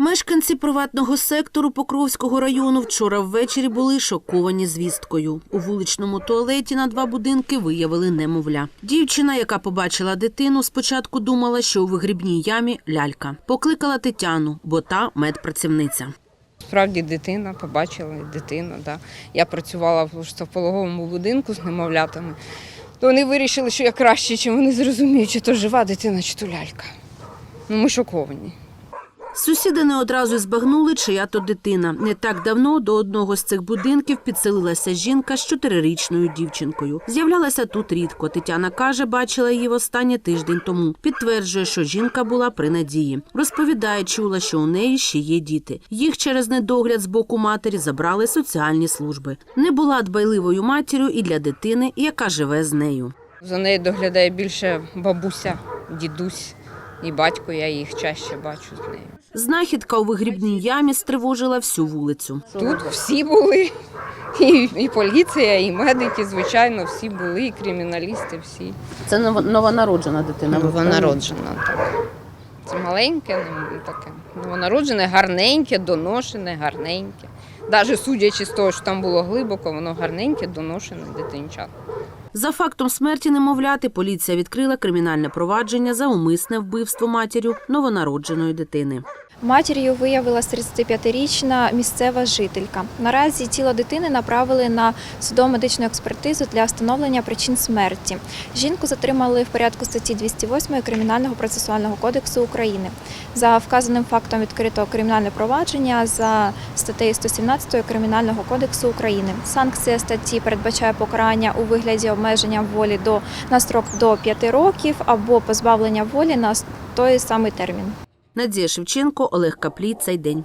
Мешканці приватного сектору Покровського району вчора ввечері були шоковані звісткою. У вуличному туалеті на два будинки виявили немовля. Дівчина, яка побачила дитину, спочатку думала, що у вигрібній ямі лялька. Покликала Тетяну, бо та медпрацівниця. Справді дитина, побачила дитину. Да. Я працювала в пологовому будинку з немовлятами. То вони вирішили, що я краще, чим вони зрозуміють, чи то жива дитина, чи то лялька. Ну, ми шоковані. Сусіди не одразу збагнули, чия то дитина. Не так давно до одного з цих будинків підселилася жінка з чотирирічною дівчинкою. З'являлася тут рідко. Тетяна каже, бачила її востаннє тиждень тому. Підтверджує, що жінка була при надії. Розповідає, чула, що у неї ще є діти. Їх через недогляд з боку матері забрали соціальні служби. Не була дбайливою матір'ю і для дитини, яка живе з нею. За нею доглядає більше бабуся, дідусь і батько, я їх чаще бачу з нею. Знахідка у вигрібній ямі стривожила всю вулицю. Тут всі були, і, і поліція, і медики, звичайно, всі були, і криміналісти, всі. Це новонароджена дитина. Новонароджена, так. Це маленьке, таке. Новонароджене, гарненьке, доношене, гарненьке. Навіть судячи з того, що там було глибоко, воно гарненьке, доношене дитинча. За фактом смерті немовляти поліція відкрила кримінальне провадження за умисне вбивство матір'ю новонародженої дитини. Матір'ю виявилася 35-річна місцева жителька. Наразі тіло дитини направили на судово-медичну експертизу для встановлення причин смерті. Жінку затримали в порядку статті 208 Кримінального процесуального кодексу України. За вказаним фактом відкрито кримінальне провадження за статтею 117 Кримінального кодексу України. Санкція статті передбачає покарання у вигляді обмеження волі до на строк до 5 років або позбавлення волі на той самий термін. Надія Шевченко, Олег Каплій. Цей день.